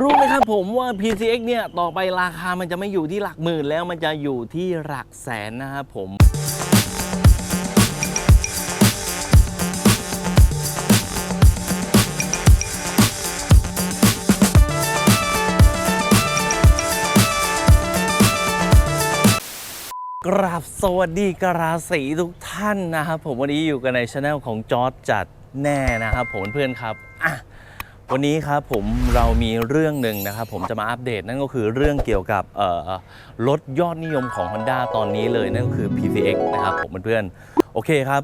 รู้ไหมครับผมว่า PCX เนี่ย ต่อไปราคามันจะไม่อยู่ที่หลักหมื่นแล้วมันจะอยู่ที่หลักแสนนะครับผมกราบสวัสดีกราศีทุกท่านนะครับผมวันนี้อยู่กันในช anel ของจอร์จจัดแน่นะครับผมเพื่อนครับอะ วันนี้ครับผมเรามีเรื่องหนึ่งนะครับผมจะมาอัปเดตนั่นก็คือเรื่องเกี่ยวกับรถยอดนิยมของ Honda ตอนนี้เลยนั่นก็คือ PCX นะครับผมเพื่อนๆโอเคครับ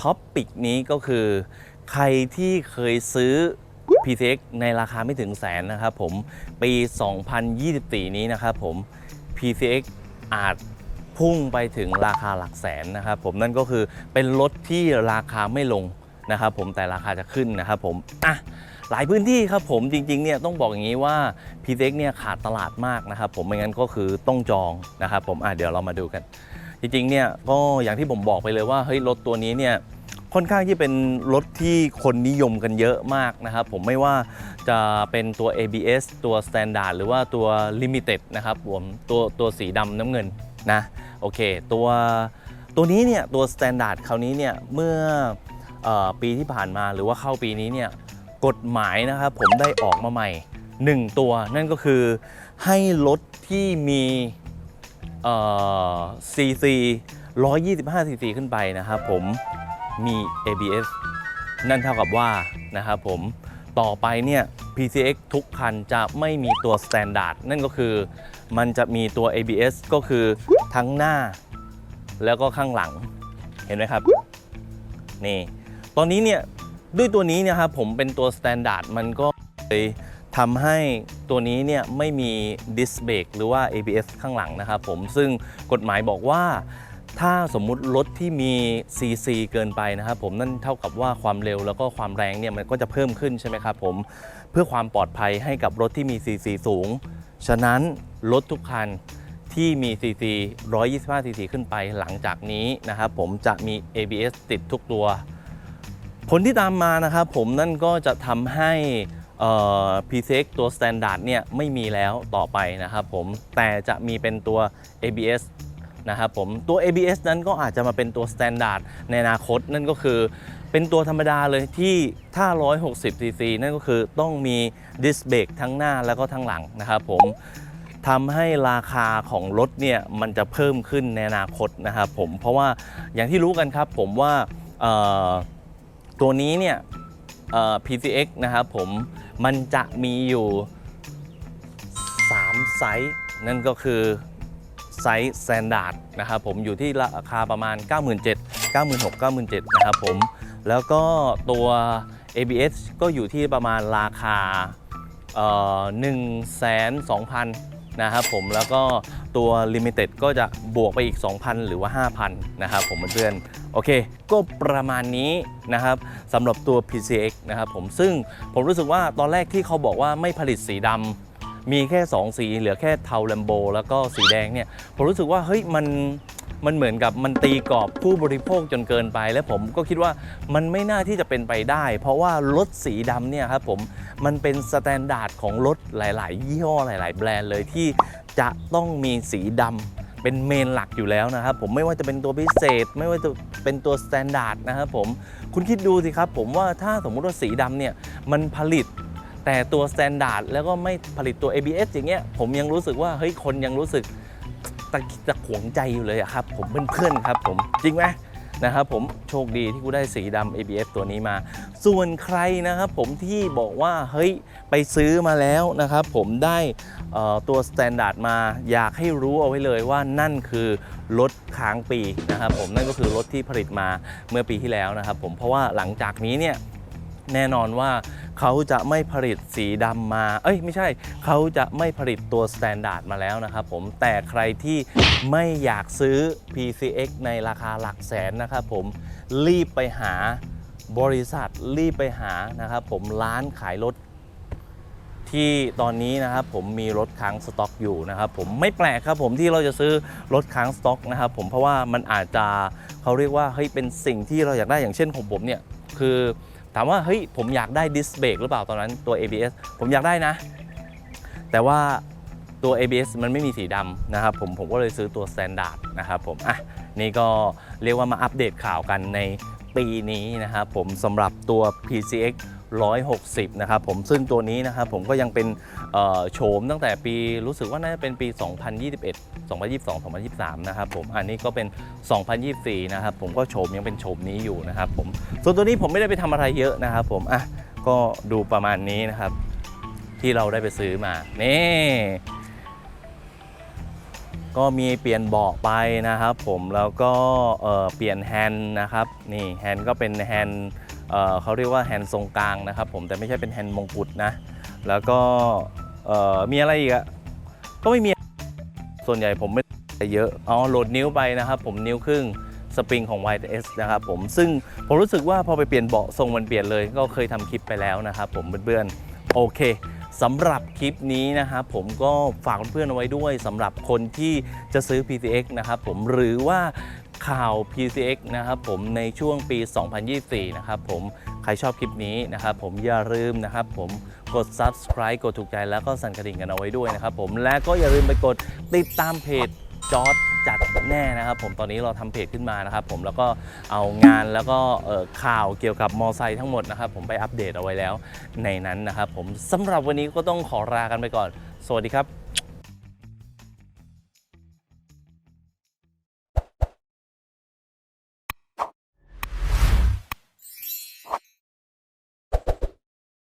ท็อปปิกนี้ก็คือใครที่เคยซื้อ PCX ในราคาไม่ถึงแสนนะครับผมปี 2024 นี้นะครับผม PCX อาจพุ่งไปถึงราคาหลักแสนนะครับผมนั่นก็คือเป็นรถที่ราคาไม่ลง นะครับผมแต่ราคาจะขึ้นนะครับผมอะหลายพื้นที่ครับผมจริงๆเนี่ยต้องบอกอย่างนี้ว่า PCX เนี่ยขาดตลาดมากนะครับผมไม่งั้นก็คือต้องจองนะครับผมอะเดี๋ยวเรามาดูกัน จริงๆเนี่ยก็อย่างที่ผมบอกไปเลยว่าเฮ้ยรถตัวนี้เนี่ยค่อนข้างที่เป็นรถที่คนนิยมกันเยอะมากนะครับผมไม่ว่าจะเป็นตัว ABS ตัว Standard หรือว่าตัว Limited นะครับผมตัวตัวสีดำน้ำเงินนะโอเค ตัวตัวนี้เนี่ยตัว Standard คราวนี้เนี่ยเมื่อ ปีที่ผ่านมาหรือว่าเข้าปีนี้เนี่ยกฎหมายนะครับผมได้ออกมาใหม่ 1 ตัว นั่นก็คือให้รถที่มีเอ่อ CC 125 CC ขึ้นไปนะครับผมมี ABS นั่นเท่ากับว่านะครับผมต่อไปเนี่ย PCX ทุกคันจะไม่มีตัว Standard นั่นก็คือมันจะมีตัว ABS ก็คือทั้งหน้า แล้วก็ข้างหลังเห็นไหมครับ นี่ อนนี้เนี่ยด้วยตัวนี้เนี่ยครับผมเป็นตัว Standard มันก็เลยทำให้ตัวนี้เนี่ยไม่มีดิสเบรกหรือว่า ABS ข้างหลังนะครับผมซึ่งกฎหมายบอกว่าถ้าสมมุติรถที่มี CC เกินไปนะครับผมนั่นเท่ากับว่าความเร็วแล้วก็ความแรงเนี่ยมันก็จะเพิ่มขึ้นใช่ไหมครับผมเพื่อความปลอดภัยให้กับรถที่มี CC สูง ฉะนั้นรถทุกคันที่มี CC 125 CC ขึ้นไปหลังจากนี้นะครับผมจะมี ABS ติดทุกตัว ผลที่ตามมานะครับผมนั่นก็จะทำให้เอ่อ PCX ตัว Standard เนี่ยไม่มีแล้วต่อไปนะครับผมแต่จะมีเป็นตัว ABS นะครับผมตัว ABS นั้นก็อาจจะมาเป็นตัว Standard ในอนาคตนั่นก็คือเป็นตัวธรรมดาเลยที่ถ้า 160 cc นั่นก็คือต้องมีดิสเบรกทั้งหน้าแล้วก็ทั้งหลังนะครับผมทำให้ราคาของรถเนี่ยมันจะเพิ่มขึ้นในอนาคตนะครับผมเพราะว่าอย่างที่รู้กันครับผมว่า ตัวนี้เนี่ย PCX นะครับผมมันจะมีอยู่ 3 ไซส์ นั่นก็คือไซส์ Standard นะครับผมอยู่ที่ราคาประมาณ 97 96 97นะครับผมแล้วก็ตัว ABS ก็อยู่ที่ประมาณราคาเอ่อ1,200,000นะครับผมแล้วก็ตัว Limited ก็จะบวกไปอีก 2,000 หรือว่า 5,000 นะครับผมเพื่อนๆ โอเค ก็ประมาณนี้นะครับสำหรับตัว PCX นะครับผมซึ่งผมรู้สึกว่าตอนแรกที่เขาบอกว่าไม่ผลิตสีดำมีแค่ 2 สี เหลือแค่เทาแลมโบแล้วก็สีแดงเนี่ย ผมรู้สึกว่าเฮ้ยมันมันเหมือนกับมันตีกรอบผู้บริโภคจนเกินไป และผมก็คิดว่ามันไม่น่าที่จะเป็นไปได้ เพราะว่ารถสีดำเนี่ยครับผมมันเป็นสแตนดาร์ดของรถหลาย ๆ ยี่ห้อหลาย ๆ แบรนด์เลยที่จะต้องมีสีดำ เป็นเมนหลักอยู่แล้วนะครับผมไม่ว่าจะเป็นตัวพิเศษ ไม่ว่าจะเป็นตัวสแตนดาร์ดนะครับผมคุณคิดดูสิครับผมว่าถ้าสมมุติว่าสีดำเนี่ยมันผลิตแต่ตัวสแตนดาร์ดแล้วก็ไม่ผลิตตัว ABS อย่างเงี้ยผมยังรู้สึกว่าเฮ้ยคนยังรู้สึกตะตะขวงใจอยู่เลยอะครับผมเพื่อนๆครับผมจริงไหม นะครับผมโชคดีที่กูได้สีดำ ABS ตัวนี้มา ส่วนใครนะครับผมที่บอกว่าเฮ้ยไปซื้อมาแล้วนะครับผมได้ตัวสแตนดาร์ดมาอยากให้รู้เอาไว้เลยว่านั่นคือรถค้างปีนะครับผมนั่นก็คือรถที่ผลิตมาเมื่อปีที่แล้วนะครับผมเพราะว่าหลังจากนี้เนี่ย แน่นอนว่าเขาจะไม่ผลิตสีดำมา เอ้ยไม่ใช่ เขาจะไม่ผลิตตัวสแตนดาร์ดมาแล้วนะครับผม แต่ใครที่ไม่อยากซื้อ PCX ในราคาหลักแสนนะครับผม รีบไปหาบริษัท รีบไปหานะครับผมร้านขายรถที่ตอนนี้นะครับผมมีรถค้างสต็อกอยู่นะครับผมไม่แปลกครับผมที่เราจะซื้อรถค้างสต็อกนะครับผมเพราะว่ามันอาจจะเขาเรียกว่าเฮ้ยเป็นสิ่งที่เราอยากได้อย่างเช่นของผมเนี่ยคือ ถามว่าเฮ้ยผมอยากได้ดิสเบรกหรือเปล่าตอนนั้นตัว ABS ผมอยากได้นะ แต่ว่าตัว ABS มันไม่มีสีดำนะครับผมผมก็เลยซื้อตัวสแตนดาร์ดนะครับผมอะนี่ก็เรียกว่ามาอัปเดตข่าวกันในปีนี้นะครับผมสำหรับตัว PCX 160 นะครับผมซึ่งตัวนี้นะครับผมก็ยังเป็นโฉมตั้งแต่ปีรู้สึกว่าน่าจะเป็นปี 2021 2022 2023 นะครับผมอันนี้ก็เป็น 2024 นะครับผมก็โฉมยังเป็นโฉมนี้อยู่นะครับผมส่วนตัวนี้ผมไม่ได้ไปทำอะไรเยอะนะครับผมอะก็ดูประมาณนี้นะครับ ที่เราได้ไปซื้อมานี่ก็มีเปลี่ยนเบาะไปนะครับผมแล้วก็เเปลี่ยนแฮนด์นะครับนี่แฮนด์ก็เป็นแฮนด์ เเขาเรียกว่าแฮนด์ทรงกลางนะครับผมแต่ไม่ใช่เป็นแฮนด์มงกุฎนะแล้วก็มีอะไรอีกอะก็ไม่มีส่วนใหญ่ผมไม่ได้เยอะอ๋อโหลดนิ้วไปนะครับผมนิ้วครึ่งสปริงของ YS นะครับผมซึ่งผมรู้สึกว่าพอไปเปลี่ยนเบาะทรงมันเปลี่ยนเลยก็เคยทำคลิปไปแล้วนะครับผมเพื่อนๆโอเคสำหรับคลิปนี้นะครับผมก็ฝากเพื่อนๆเอาไว้ด้วยสำหรับคนที่จะซื้อ PCX นะครับผมหรือว่า ข่าว PCX นะครับผมในช่วงปี 2024 นะครับผมใครชอบคลิปนี้นะครับผมอย่าลืมนะครับผมกด subscribe กดถูกใจแล้วก็สั่นกระดิ่งกันเอาไว้ด้วยนะครับผมและก็อย่าลืมไปกดติดตามเพจจอร์ดจัดแน่นะครับผมตอนนี้เราทำเพจขึ้นมานะครับผมแล้วก็เอางานแล้วก็ข่าวเกี่ยวกับมอไซค์ทั้งหมดนะครับผมไปอัปเดตเอาไว้แล้วในนั้นนะครับผมสำหรับวันนี้ก็ต้องขอลากันไปก่อน สวัสดีครับ